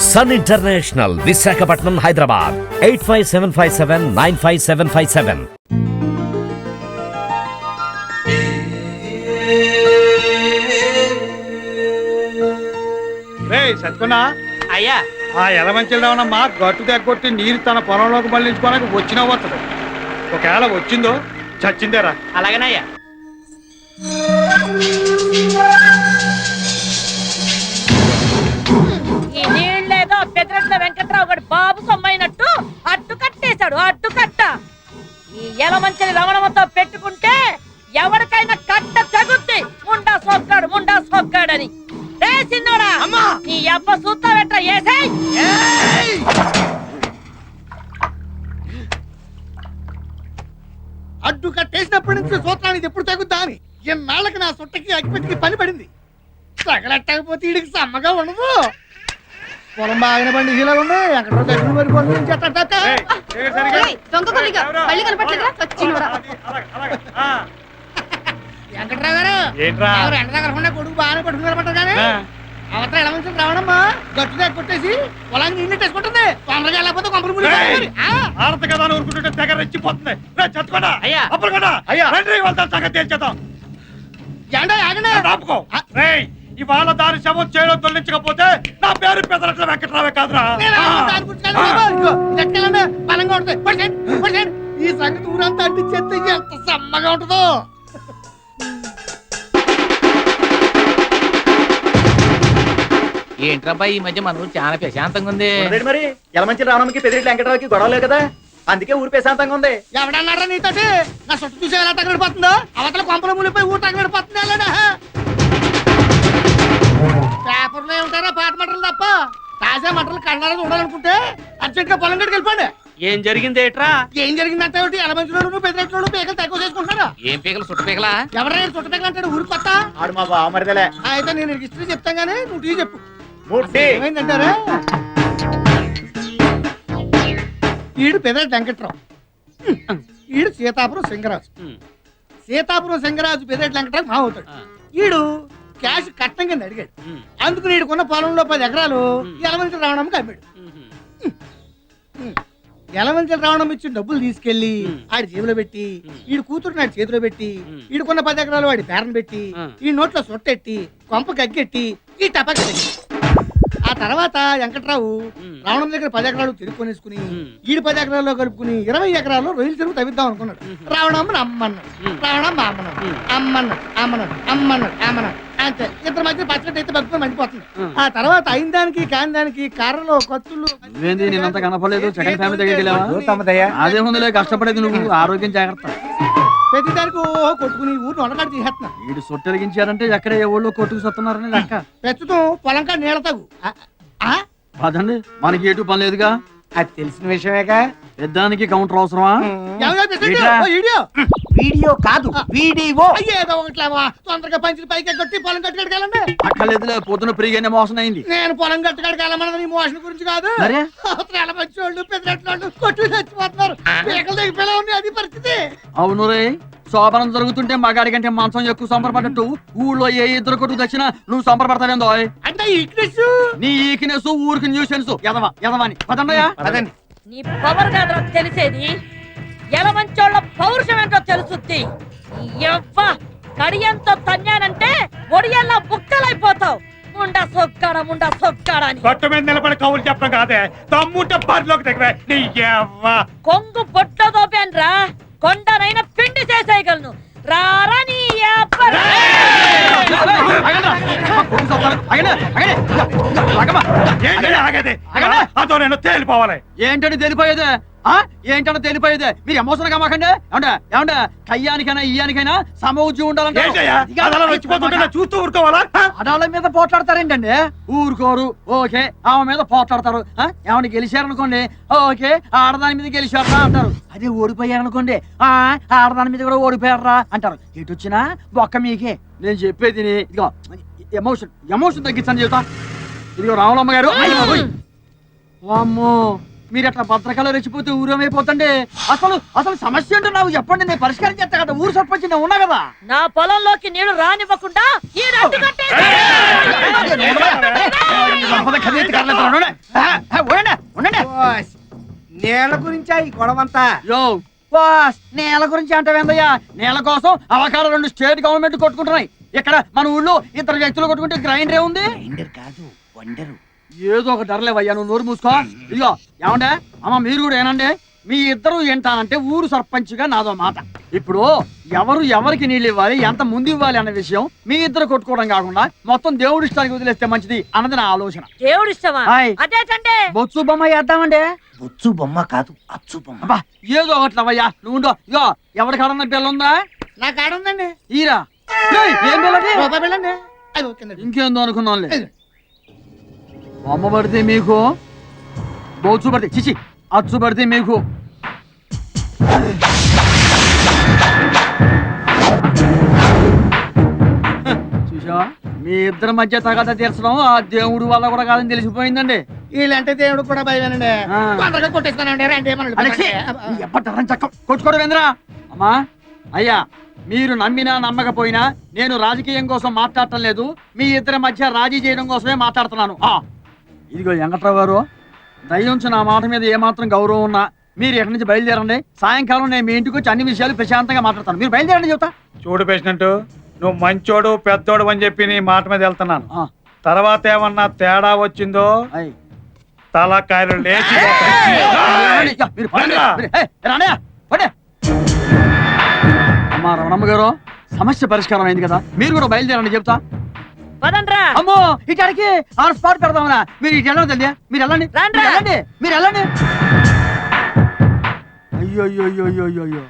Sun international Visakhapatnam Hyderabad eight five seven five seven nine five seven five seven సత్కున్నా. అయ్యా. ఆ ఎలమంచిలోనమ్మా గట్టు దగ్గొట్టి నీరు తన పొలంలోకి మళ్ళించుకోవడానికి వచ్చినా వస్తుంది. ఒకవేళ వచ్చిందో చచ్చిందేరా. అలాగేనయ్యా. గడి బాబు సొమ్మైనట్టు అడ్డు కట్టేశాడు అడ్డు కట్ట. ఈ ఎలమంచిని రమణమతో పెట్టుకుంటే ఎవరికైనా కట్ట తగుద్ది. ముండా సోక్కాడు ముండా సోక్కాడని. రే! నీ అబ్బ సూత్తా వెంట అడ్డు కట్టేసినప్పటి నుంచి సూత్రానికి ఎప్పుడు తగ్గుద్దా అని? ఎన్నాళ్ళకి నా సుట్టకి అగ్గిపెట్టికి పని పడింది. తగలెట్టకపోతే వీడికి సమ్మగా ఉండదు. పొలం బాగానే పండి ఇలా ఉంది ఎక్కడో దగ్గర దొంగ? మళ్ళీ? చచ్చినోడా. వెంకట్రావు గారు ఏంట్రా? ఎండ కొడుకు బాగానే పట్టుకుని నిలబడ్డారు కానీ అవతల ఎలా మంచి రావడమ్మా గట్టు దగ్గర కొట్టేసి పొలాన్ని నీళ్ళు తెచ్చుకుంటుంది తొందరగా వెళ్ళకపోతే కొంపలు మునిగిపోతాయి మరి. ఆ, ఆడత కదా అని ఊరుకుంటుంటే తెగ రెచ్చిపోతుంది. రే చచ్చుకోడా. అయ్యా. అప్పుడు కదా. అయ్యా. రండి వెళ్తాం సంగతి తేల్చేద్దాం ఏంటో ఆగండి. ఆపుకో. రేయ్ ఇవాళ దాని శవం చేయడం తొలగించకపోతే నా పేరు పెదరట్ల వెంకట్రావే కాదురా. ఈ సంగతి ఊరంతా అంటించేస్తే ఎంత సమ్మగా ఉంటుందో. ఏంట్రబ్బా ఈ మధ్య మన ఊరు చాలా ప్రశాంతంగా ఉంది. మరి యలమంచి రావణంకి పెదిరెడ్డి వెంకటరావుకి గొడవ లేదు కదా? అందుకే ఊరు ప్రశాంతంగా ఉంది. ఎవడన్నారా నీతోటి? నా చుట్టూ చూసి ఎలా తగలడిపోతుందో? అవతల కొంపల మునిపోయి ఊరు తగలడిపోతుంది పేపర్లో ఏముంటారా పాత మంటలు తప్ప తాజా మంటలు కళ్ళారా చూడాలనుకుంటే అర్జెంట్గా పొలం గడికి వెళ్ళిపోండి. ఏం జరిగింది ఏట్రా? ఏం జరిగిందంటే ఒకటి ఎలమంచిలోను పెద్దరెట్లోను పీకలు తక్కువ చేసుకుంటున్నారా? ఏం పీకలు? సుట్ట పీకలా? ఎవరైనా చుట్ట పీకలు అంటాడు? ఊరు కొత్త? ఆడు మా బావమరిదలే ఆ, అయితే నేను హిస్టరీ చెప్తాను కానీ నువ్వు టీ చెప్పు. ఏమైందంటారా? ఈడు పెదటి వెంకట్రావు. ఈడు సీతాపురం సింగరాజు సీతాపురం సింగరాజు పెదటి వెంకట్రావు మా అవుతాడు ఈడు క్యాష్ కట్నం కింద అడిగాడు. అందుకు ఈడుకున్న పొలంలో పది ఎకరాలు ఎలమంచి రావణంకి అమ్మాడు. ఎలమంచి రావణం ఇచ్చిన డబ్బులు తీసుకెళ్ళి ఆడి జేబులో పెట్టి ఈడు కూతురు నాడు చేతిలో పెట్టి ఈడుకున్న పది ఎకరాలు వాడి పేరను పెట్టి ఈ నోట్లో సొట్టెట్టి కొంప గగ్గెట్టి ఈ టపాకి పెట్టి. ఆ తర్వాత వెంకట్రావు రావణం దగ్గర పది ఎకరాలు తిరుక్కొనేసుకుని ఈడు పది ఎకరాల్లో కలుపుకుని ఇరవై ఎకరాల్లో రొయ్యలు చెరువు తవ్విద్దాం అనుకున్నాడు రావణమ్మ అమ్మన్నాడు రావణమ్మ అమ్మన్నాడు అమ్మన్నాడు అమ్మన్నాడు అమ్మన్నాడు అమ్మన్నాడు అంతే ఇద్దరు మధ్య పచ్చడి అయితే బతుకుని మండిపోతుంది ఆ తర్వాత అయిన దానికి కాని దానికి కర్రలు కత్తులు నేనంత కనపడలేదు సెకండ్ ఫ్యామిలీ దగ్గరికి వెళ్ళావా అదే ముందులే కష్టపడేది నువ్వు ఆరోగ్యం జాగ్రత్త ప్రతి దానికి ఓ కొట్టుకుని ఊరిని వండకాడు తీసేస్తున్నా. వీడు సొట్టెలిగించారంటే ఎక్కడ ఏ ఊళ్ళో కొట్టుకు సత్తున్నారని లెక్క. ప్రస్తుతం పొలంకా నీళ్ళ తగు. ఆ, మనకి ఎటు పని లేదుగా. అది తెలిసిన విషయమేగా. పెద్దానికి కౌంటర్ అవసరమా? ఎవరో? ఏంట్రా? ఓ వీడియో కాదు వీడియో. అయ్యో ఏదో ఒకట్లేవా తొందరగా పంచులు పైకి కొట్టి పొలం కట్టుకెళ్ళండి అక్కర్లేదులే పొద్దున ప్రిగానే మోసం అయింది. నేను పొలం కట్టుకెళ్ళమన్నది నీ మోషన్ గురించి కాదు. మరే? అవతల మంచి వాళ్ళు పెద్దట్లు కొట్టి చచ్చిపోతున్నారు పీకలు ఉంది అది పరిస్థితి. అవును రే శోభనం జరుగుతుంటే మగాడి కంటే మంచం ఎక్కువ సంబరపడ్డట్టు ఊళ్ళో ఏ ఇద్దరు కొట్టుకు తెచ్చినా నువ్వు సంబరపడతావేందో అంటే ఈక్నెస్ నీ ఈకినెస్ ఊరికి న్యూసెన్స్. ఎదవా ఎదవాని పదండయ్యా. అదండి నీ పవర్ కాదురా తెలిసేది. ఎలమంచోళ్ళ పౌరుషం ఏంటో తెలుసుద్ది. ఎవ్వ కడియంతో తన్నానంటే ఒడియల్లా బుక్కలైపోతావు ముండా సొక్కాడా ముండా సొక్కాడా అని. గట్టు మీద నిలబడి కవులు చెప్పడం కాదే. తమ్ముంటే బరిలోకి దగ్గర నీ యవ్వ కొంగు బొట్లో దోపాన్రా కొండనైనా పిండి చేసేయగలను. రారా నీ యాపరా. ఏంటి ఆగేది? అదో నేను తేలిపోవాలి. ఏంటని తెలిపోయేదే? ఆ? ఏంటని తెలిపోయేదే? మీరు ఎమోషన్గా మాకండి. ఏమంటే ఏమంటే కయ్యానికైనా ఇయ్యానికైనా సమౌజ్యం ఉండాలంటే చూస్తూ ఊరుకోవాలా? ఆడాళ్ళ మీద పోట్లాడతారేంటండి? ఊరుకోరు. ఓకే. ఆమె మీద పోట్లాడతారు. ఏమన్నా గెలిచారనుకోండి? ఓకే. ఆడదాని మీద గెలిచారా అంటారు. అదే ఓడిపోయారనుకోండి. ఆ? ఆడదాని మీద కూడా ఓడిపోయారా అంటారు. ఎటు వచ్చినా బొక్క మీకే. నేను చెప్పేది ఇదిగో ఎమోషన్ ఎమోషన్ తగ్గించండి చెబుతా ఇదిగో రావులమ్మ గారు. వామ్మో. మీరు అట్లా భద్రకాలు రెచ్చిపోతే ఊరేమైపోతండి? అసలు అసలు సమస్య ఏంటో నాకు చెప్పండి నేను పరిష్కారం చేస్తా కదా ఊరు సర్పంచ్ నేను ఉన్నా కదా? నా పొలంలోకి నీళ్ళు రానివ్వకుండా ఈ. నేల గురించా ఈ గొడవంతా? యో. బాస్. నేల గురించి అంటావేందయ్యా? నేల కోసం అవకాశం రెండు స్టేట్ గవర్నమెంట్ కొట్టుకుంటున్నాయి. ఇక్కడ మన ఊళ్ళో ఇద్దరు వ్యక్తులు కొట్టుకుంటే గ్రైండర్ ఉంది? కాదు వండరు. ఏదో ఒక ధరలేవయ్యా నువ్వు నోరు మూసుకో. ఇదిగో ఏమండే? అమ్మ మీరు కూడా ఏనండి? మీ ఇద్దరు ఏంటానంటే ఊరు సర్పంచ్గా నాదో మాట. ఇప్పుడు ఎవరు ఎవరికి నీళ్ళు ఇవ్వాలి ఎంత ముందు ఇవ్వాలి అన్న విషయం మీ ఇద్దరు కొట్టుకోవడం కాకుండా మొత్తం దేవుడి ఇష్టానికి వదిలేస్తే మంచిది అన్నది నా ఆలోచన. దేవుడు ఇష్టమా. అదేటండి బొత్సు బొమ్మ వేద్దామండి? బొచ్చు బొమ్మ కాదు అచ్చు బొమ్మ. అబ్బా ఏదో ఒకట్లవయ్యా నువ్వు ఉండు. ఇగో ఎవరి కాడన్న బిల్ల ఉందా? నా కాడ ఉందండి. ఈరా. ఏం ఇంకేందో అనుకున్నాంలే బొమ్మ పడితే మీకు బొచ్చు పడితే చిచి అచ్చు పడితే మీకు. చూసా మీ ఇద్దరి మధ్య తగద తీర్చడం ఆ దేవుడు వల్ల కూడా కాదని తెలిసిపోయిందండి. వీళ్ళంటే దేవుడు కూడా భయమేనండి. తొందరగా కొట్టేస్తానండి రండి కొట్టుకోవడం అమ్మా అయ్యా మీరు నమ్మినా నమ్మకపోయినా నేను రాజకీయం కోసం మాట్లాడటం లేదు మీ ఇద్దరి మధ్య రాజీ చేయడం కోసమే మాట్లాడుతున్నాను. ఆ, ఇదిగో వెంకట్రావు గారు దయ్యుంచి నా మాట మీద ఏమాత్రం గౌరవం ఉన్నా మీరు ఎక్కడి నుంచి బయలుదేరండి. సాయంకాలం నేను మీ ఇంటికి వచ్చి అన్ని విషయాలు ప్రశాంతంగా మాట్లాడతాను. మీరు బయలుదేరండి చెబుతా. చూడు పేసినట్టు నువ్వు మంచోడు పెద్దోడు అని చెప్పి నీ మాట మీద వెళ్తున్నాను. ఆ, తర్వాత ఏమన్నా తేడా వచ్చిందో. తలకాయలు లేచి. అమ్మా రమణమ్మ గారు సమస్య పరిష్కారం అయింది కదా. మీరు కూడా బయలుదేరండి చెప్తా పదండ్రా. అమ్మో ఇటానికి ఆన్ స్పాట్ పెడదామనా? మీరు ఇటు వెళ్ళండి తల్లి మీరు వెళ్ళండి. రండి. మీరు వెళ్ళండి మీరు వెళ్ళండి. అయ్యో అయ్యో అయ్యో అయ్యో అయ్యో అయ్యో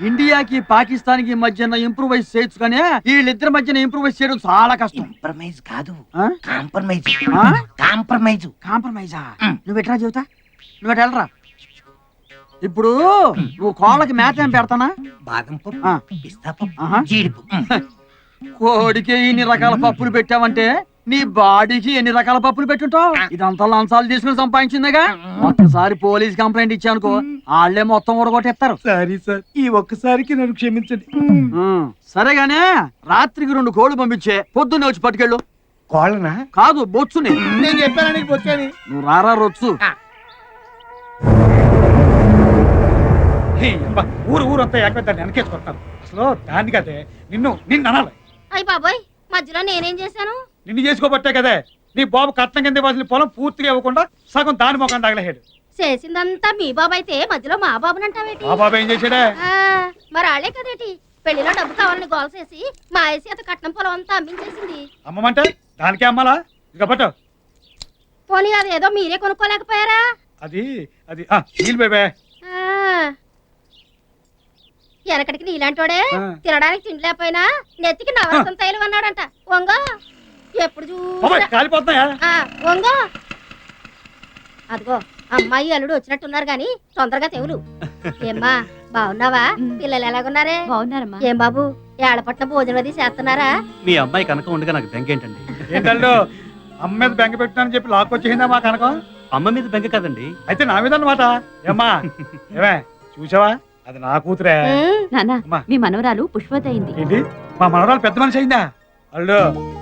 ఇండియాకి పాకిస్తాన్కి మధ్యన ఇంప్రూవైజ్ చేయొచ్చు కానీ వీళ్ళిద్దరి మధ్యన ఇంప్రూవైజ్ చేయడం చాలా కష్టం. కాంప్రమైజ్ కాదు. ఆ? కాంప్రమైజ్ ఆ? కాంప్రమైజ్? కాంప్రమైజా నువ్వు ఎట్లా చెబుతా? నువ్వు ఎట్లా వెళ్ళరా? ఇప్పుడు నువ్వు కోళ్ళకి మేత ఏం పెడతానా? బాదం ఆ. పప్పు పిస్తా ఆహా. పప్పు జీడిపప్పు కోడికి ఇన్ని రకాల పప్పులు పెట్టావంటే నీ బాడీకి ఎన్ని రకాల పప్పులు పెట్టుంటావు? ఇదంతా లంచాలు తీసుకుని సంపాదించిందిగా? ఒక్కసారి పోలీస్ కంప్లైంట్ ఇచ్చానుకో వాళ్ళే మొత్తం ఊడగొట్టేస్తారు సారీ సార్ ఈ ఒక్కసారికి నన్ను క్షమించండి. సరేగానే రాత్రికి రెండు కోళ్ళు పంపించే పొద్దున్నే వచ్చి పట్టుకెళ్ళు. కోళ్ళనా? కాదు బొచ్చుని. నేను చెప్పాను నీకు వచ్చాని నువ్వు రారా రొచ్చు. అబ్బా, ఊరు ఊరంతా ఏకదాన్ని వెనకేసుకొస్తాను అసలు దాన్ని కదే నిన్ను నిన్ను అనాలి. అయ్య బాబోయ్ మధ్యలో నేనేం చేశాను? నిన్ను చేసుకోబట్టే కదే. నీ బాబు కట్నం కింద ఇవ్వాల్సిన పొలం పూర్తిగా ఇవ్వకుండా సగం దాని మొఖం తగలహేడు చేసిందంతా మీ బాబు అయితే మధ్యలో మా ఆ బాబు ఏం చేశాడే? ఆ, మరి ఆళ్ళే కదేటి? పెళ్ళిలో డబ్బు కావాలని గోల చేసి మా ఐసి అత కట్నం పొలం అంతా అమ్మించేసింది. అమ్మమంటే? దానికే అమ్మాలా? ఇక పట్టు. పోనీ అది ఏదో మీరే కొనుక్కోలేకపోయారా? అది అది ఆ, నీళ్ళు బేబే ఆ, వెనకటికి నీలాంటోడే ఆ. తినడానికి తిండి లేకపోయినా నెత్తికి నవరసం తైలం అన్నాడంట. వంగో ఎప్పుడు చూసినా వంగో అదిగో అమ్మాయి అల్లుడు వచ్చినట్టున్నారు గాని తొందరగా తెవులు ఏమ్మా బాగున్నావా? పిల్లలు ఎలాగున్నారే? బాగున్నారమ్మా. ఏం బాబు ఏడపట్ల భోజనం అది చేస్తున్నారా? మీ అమ్మాయి కనుక ఉండగా నాకు బెంగ ఏంటండి? ఏంటల్లు అమ్మ మీద బెంగ పెట్టినానని చెప్పి లాక్కొచ్చేసిందా మా కనకం? అమ్మ మీద బెంగ కదండి. అయితే నా మీద అన్నమాట. ఏమ్మా ఏమే చూసావా? అది నా కూతురే. నాన్న అమ్మా. మీ మనవరాలు పుష్పవతి అయింది ఏంటి? మా మనవరాలు పెద్ద మనిషి అయిందా? అల్లు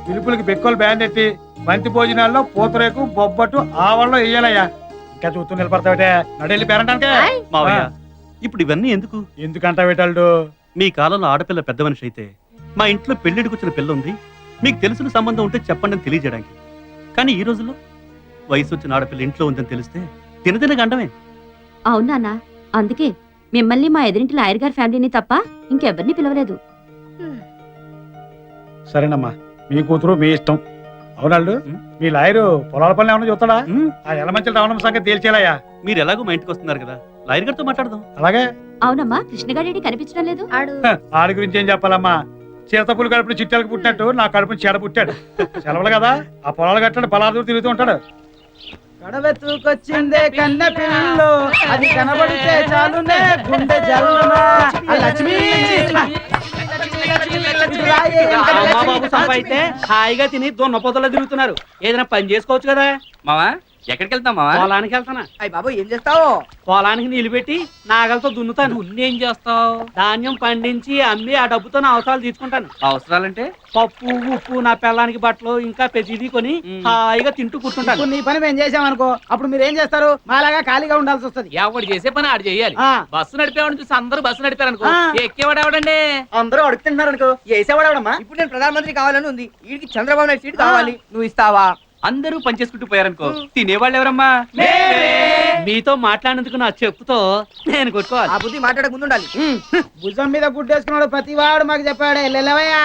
పిలుపులకి బెక్కలు బ్యాండ్ ఎట్టి బంతి భోజనాల్లో పూతరేకు బొబ్బట్టు ఆవల్లో వేయాలయ్యా ఇంకా చూస్తూ నిలబడతావిటే? నడెళ్ళి పేరంటానికే. ఆయ్. మావయ్య. ఇప్పుడు ఇవన్నీ ఎందుకు? ఎందుకంటావేటల్డు మీ కాలంలో ఆడపిల్ల పెద్ద మనిషి అయితే మా ఇంట్లో పెళ్ళిడికి వచ్చిన పిల్ల ఉంది. మీకు తెలిసిన సంబంధం ఉంటే చెప్పండి అని తెలియజేయడానికి. కానీ ఈ రోజుల్లో వయసు వచ్చిన ఆడపిల్ల ఇంట్లో ఉందని తెలిస్తే తినదిన గండమే అవును నాన్న అందుకే మిమ్మల్ని మా ఎదురింటి లాయర్ గారి ఫ్యామిలీని తప్ప ఇంకెవరిని పిలవలేదు. సరేనమ్మా మీ కూతురు మీ ఇష్టం. అవునాళ్ళు ఉం. మీ లాయరు పొలాల పనులు ఏమైనా చూస్తాడా? ఆ ఎలమంచి రావడం సంగతి తేల్చేలయ్యా మీరు ఎలాగో మా ఇంటికి వస్తున్నారు కదా లాయర్ గారితో మాట్లాడదాం. అలాగే. అవునమ్మా కృష్ణగాడి కనిపించడం లేదు. ఆడు. గురించి ఏం చెప్పాలమ్మా? చిరతపులు కడుపున చిట్టాలకు పుట్టినట్టు నా కడుపుని చెడ పుట్టాడు. సెలవులు కదా ఆ పొలాలు కట్టాడు పొలాలు తిరుగుతూ ఉంటాడు. కడవెత్తుకొచ్చిందే కన్న పిల్లలు అది కనబడితే చాలునే గుండె జల్లునా ఆ బాబు సంపాయితే హాయిగా తిని దొన్న పొదలో తిరుగుతున్నారు ఏదైనా పని చేసుకోవచ్చు కదా మావా ఎక్కడికి వెళ్తాం మావా? పొలానికి వెళ్తానా? అయ్యి బాబు ఏం చేస్తావు? పొలానికి నిలబెట్టి నాగలతో దున్నుతాను. నువ్వేం చేస్తావు? ధాన్యం పండించి అమ్మి ఆ డబ్బుతో నా అవసరాలు తీసుకుంటాను అవసరాలంటే? పప్పు ఉప్పు నా పిల్లానికి బట్టలు ఇంకా ప్రతిదీ కొని హాయిగా తింటూ కూర్చుంటాను. నీ పని మేము చేసామనుకో అప్పుడు మీరు ఏం చేస్తారు? మాలాగా ఖాళీగా ఉండాల్సి వస్తుంది. ఎవడు చేసే పని ఆడు చేయాలి. ఆ. బస్సు నడిపేవాడిని చూసి అందరూ బస్సు నడిపారు అనుకో ఆ. ఎక్కేవాడు ఎవడండి? అందరూ అడుగుతున్నారు అనుకో వేసేవాడమ్మా ఇప్పుడు నేను ప్రధానమంత్రి కావాలని ఉంది. వీడికి చంద్రబాబు నాయుడు సీట్ కావాలి. నువ్వు ఇస్తావా? అందరూ పనిచేసుకుంటూ పోయారనుకో తినేవాళ్ళు ఎవరమ్మా? మీతో మాట్లాడినందుకు నా చెప్పుతో నేను కొట్టుకోవాలి. ఆ బుద్ధి మాట్లాడక ముందు ఉండాలి భుజం మీద గుడ్డేసుకున్నాడు ప్రతి వాడు మాకు చెప్పాడే లెల్లవయ్యా